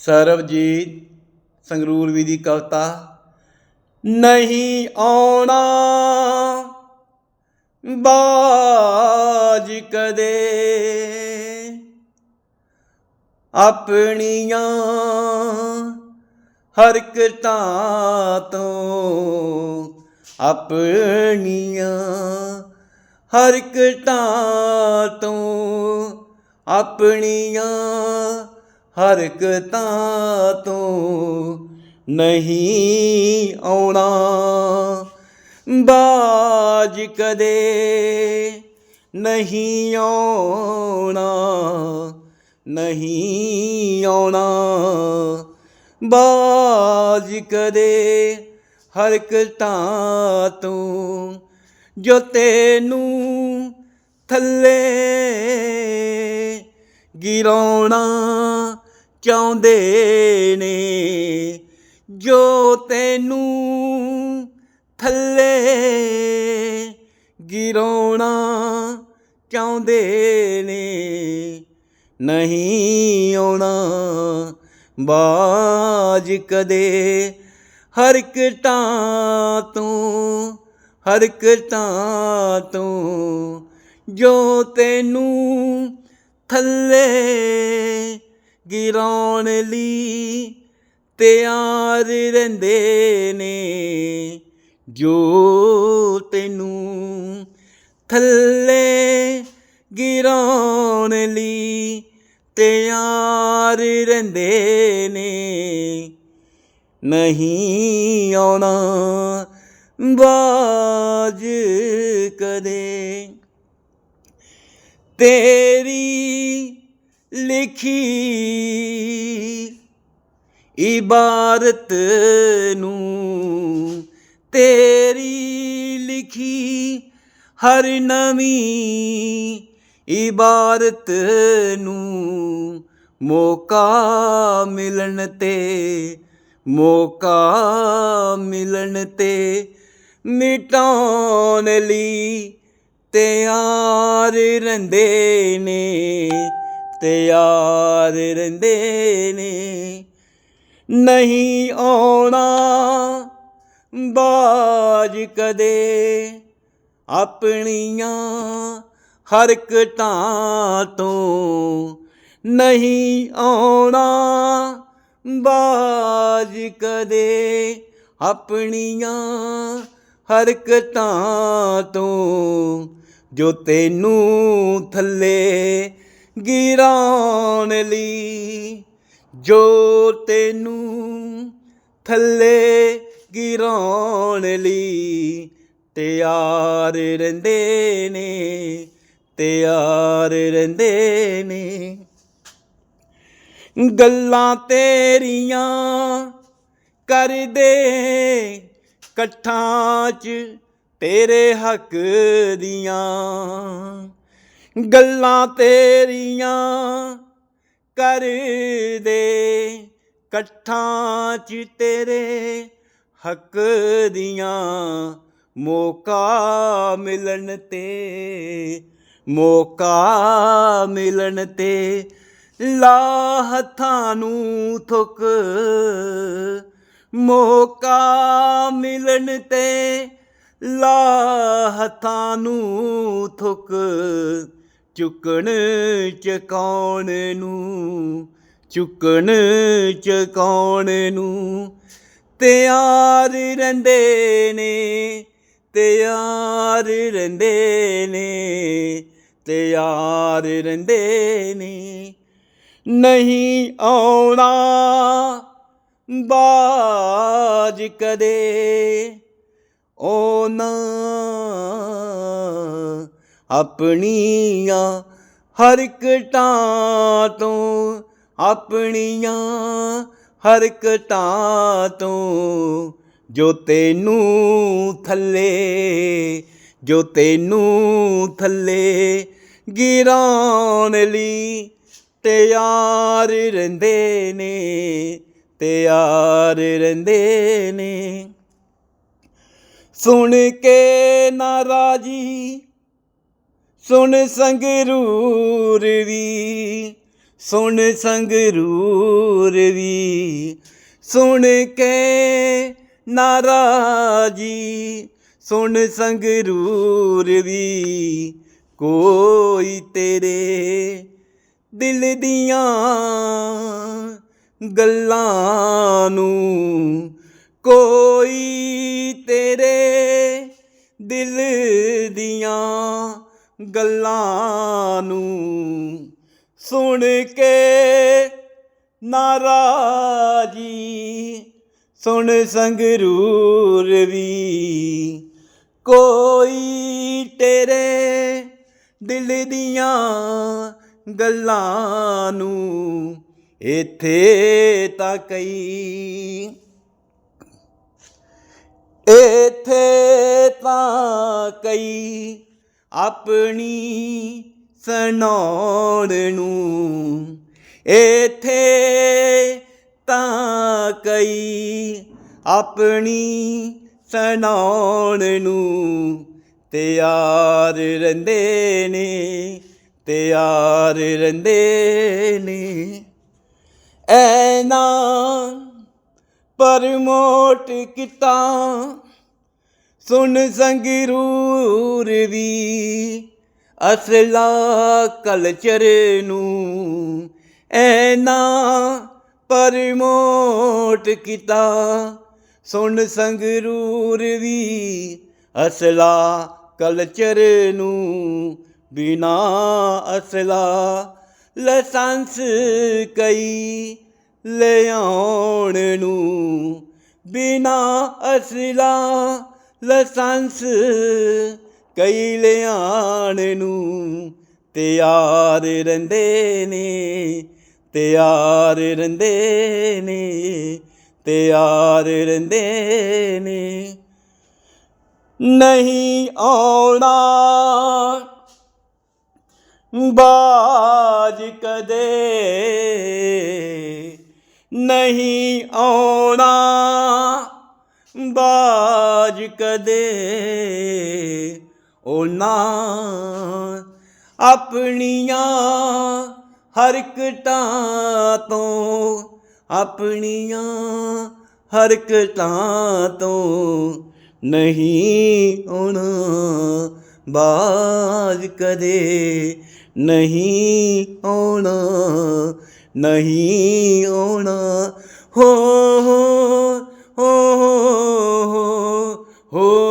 ਸਰਬਜੀਤ ਸੰਗਰੂਰ ਵੀ ਦੀ ਕਵਿਤਾ, ਨਹੀਂ ਆਉਣਾ ਬਾਜ ਕਦੇ। ਆਪਣੀਆਂ ਹਰਕਤਾਂ ਤੋਂ ਆਪਣੀਆਂ ਹਰਕਤਾਂ ਤੋਂ ਆਪਣੀਆਂ ਹਰਕਤਾਂ ਤੋਂ ਨਹੀਂ ਆਉਣਾ। ਬਾਜ ਕਦੇ ਨਹੀਂ ਆਉਣਾ ਨਹੀਂ ਆਉਣਾ। ਬਾਜ ਕਦੇ ਹਰਕਤਾਂ ਤੋਂ ਜੋ ਤੈਨੂੰ ਥੱਲੇ ਗਿਰਾਉਣਾ। ਚਾਹੁੰਦੇ ਨੇ, ਜੋ ਤੈਨੂੰ ਥੱਲੇ ਗਿਰਾਉਣਾ ਚਾਹੁੰਦੇ ਨੇ, ਨਹੀਂ ਆਉਣਾ ਬਾਜ ਕਦੇ। ਹਰਕਤਾਂ ਤੋਂ ਹਰਕਤਾਂ ਤੋਂ, ਜੋ ਤੈਨੂੰ ਥੱਲੇ ਗਿਰਾਉਣ ਲਈ ਤਿਆਰ ਰਹਿੰਦੇ ਨੇ। ਜੋ ਤੈਨੂੰ ਥੱਲੇ ਗਿਰਾਉਣ ਲਈ ਤਿਆਰ ਰਹਿੰਦੇ ਨੇ। ਨਹੀਂ ਆਉਣਾ ਬਾਜ ਕਦੇ। ਤੇਰੀ ਲਿਖੀ। ਇਬਾਰਤ ਨੂੰ ਤੇਰੀ ਲਿਖੀ। ਹਰ ਨਵੀਂ ਇਬਾਰਤ ਨੂੰ ਮੌਕਾ ਮਿਲਣ ਤੇ, ਮੌਕਾ ਮਿਲਣ ਤੇ ਮਿਟਾਉਣ ਲਈ ਤਿਆਰ ਰਹਿੰਦੇ ਨੇ। ਤਿਆਰ ਰਹਿੰਦੇ ਨੇ। ਨਹੀਂ ਆਉਣਾ ਬਾਜ ਕਦੇ ਆਪਣੀਆਂ ਹਰਕਤਾਂ ਤੋਂ। ਨਹੀਂ ਆਉਣਾ ਬਾਜ ਕਦੇ ਆਪਣੀਆਂ ਹਰਕਤਾਂ ਤੋਂ। ਜੋ ਤੈਨੂੰ ਥੱਲੇ ਗਿਰਾਉਣ ਲਈ, ਜੋ ਤੈਨੂੰ ਥੱਲੇ ਗਿਰਾਉਣ ਲਈ ਤਿਆਰ ਰਹਿੰਦੇ ਨੇ, ਤਿਆਰ ਰਹਿੰਦੇ ਨੇ। ਗੱਲਾਂ ਤੇਰੀਆਂ ਕਰਦੇ ਇਕੱਠਾਂ 'ਚ ਤੇਰੇ ਹੱਕ ਦੀਆਂ। ਗੱਲਾਂ ਤੇਰੀਆਂ ਕਰਦੇ, ਇਕੱਠਾਂ 'ਚ ਤੇਰੇ ਹੱਕ ਦੀਆਂ ਮੌਕਾ ਮਿਲਣ ਤੇ, ਮੌਕਾ ਮਿਲਣ ਤੇ ਲਾ ਹੱਥਾਂ ਨੂੰ ਥੁੱਕ, ਮੌਕਾ ਮਿਲਣ ਤੇ ਲਾ ਹੱਥਾਂ ਨੂੰ ਥੁੱਕ। ਚੁੱਕਣ ਚਕਾਉਣ ਨੂੰ? ਚੁੱਕਣ ਚਕਾਉਣ ਨੂੰ? ਤਿਆਰ ਰਹਿੰਦੇ ਨੇ, ਤਿਆਰ ਰਹਿੰਦੇ ਨੇ, ਤਿਆਰ ਰਹਿੰਦੇ ਨੇ। ਨਹੀਂ ਆਉਣਾ ਬਾਜ ਕਦੇ ਉਹਨਾਂ ਆਪਣੀਆਂ ਹਰਕਤਾਂ ਤੋਂ, ਆਪਣੀਆਂ ਹਰਕਤਾਂ ਤੋਂ, ਜੋ ਤੈਨੂੰ ਥੱਲੇ, ਜੋ ਤੈਨੂੰ ਥੱਲੇ ਗਿਰਾਉਣ ਲਈ ਤਿਆਰ ਰਹਿੰਦੇ ਨੇ, ਤਿਆਰ ਰਹਿੰਦੇ ਨੇ। ਸੁਣ ਕੇ ਨਾਰਾਜੀ ਸੁਣ ਸੰਗਰੂਰ ਵੀ, ਸੁਣ ਸੰਗਰੂਰ ਵੀ, ਸੁਣ ਕੇ ਨਾਰਾਜੀ, ਸੁਣ ਸੰਗਰੂਰ ਵੀ, ਕੋਈ ਤੇਰੇ ਦਿਲ ਦੀਆਂ ਗੱਲਾਂ ਨੂੰ, ਕੋਈ ਤੇਰੇ ਦਿਲ ਦੀਆਂ ਗੱਲਾਂ ਨੂੰ ਸੁਣ ਕੇ ਨਾਰਾਜੀ, ਸੁਣ ਸੰਗਰੂਰ ਵੀ ਕੋਈ ਤੇਰੇ ਦਿਲ ਦੀਆਂ ਗੱਲਾਂ ਨੂੰ ਇੱਥੇ ਤਾਂ ਕਈ ਇੱਥੇ ਤਾਂ ਕਈ ਆਪਣੀ ਸੁਣਾਉਣ ਨੂੰ। ਇੱਥੇ ਤਾਂ ਕਈ ਆਪਣੀ ਸਣਾਉਣ ਨੂੰ ਤਿਆਰ ਰਹਿੰਦੇ ਨੇ, ਤਿਆਰ ਰਹਿੰਦੇ ਨੇ। ਐਨਾ ਪਰਮੋਟ ਕੀਤਾ ਸੁਣ ਸੰਗਰੂਰ ਵੀ ਅਸਲਾ ਕਲਚਰ ਨੂੰ ਐਨਾ ਪਰਮੋਟ ਕੀਤਾ। ਸੁਣ ਸੰਗਰੂਰ ਵੀ ਅਸਲਾ ਕਲਚਰ ਨੂੰ ਬਿਨਾ ਅਸਲਾ ਲਾਇਸੈਂਸ ਕਈ ਲਿਆਉਣ ਨੂੰ ਬਿਨਾ ਅਸਲਾ ਲਾਇਸੈਂਸ ਕਈ ਲਿਆਣ ਨੂੰ ਤਿਆਰ ਰਹਿੰਦੇ ਨੇ, ਤਿਆਰ ਰਹਿੰਦੇ ਨੇ, ਤਿਆਰ ਰਹਿੰਦੇ ਨੇ। ਨਹੀਂ ਆਉਣਾ ਬਾਜ ਕਦੇ, ਨਹੀਂ ਆਉਣਾ ਬਾਜ ਕਦੇ ਉਹਨਾਂ ਆਪਣੀਆਂ ਹਰਕਤਾਂ ਤੋਂ, ਆਪਣੀਆਂ ਹਰਕਤਾਂ ਤੋਂ ਨਹੀਂ ਆਉਣਾ ਬਾਜ ਕਦੇ ਨਹੀਂ ਆਉਣਾ ਨਹੀਂ ਆਉਣਾ ਹੋ oh, oh, oh, oh. oh, oh, oh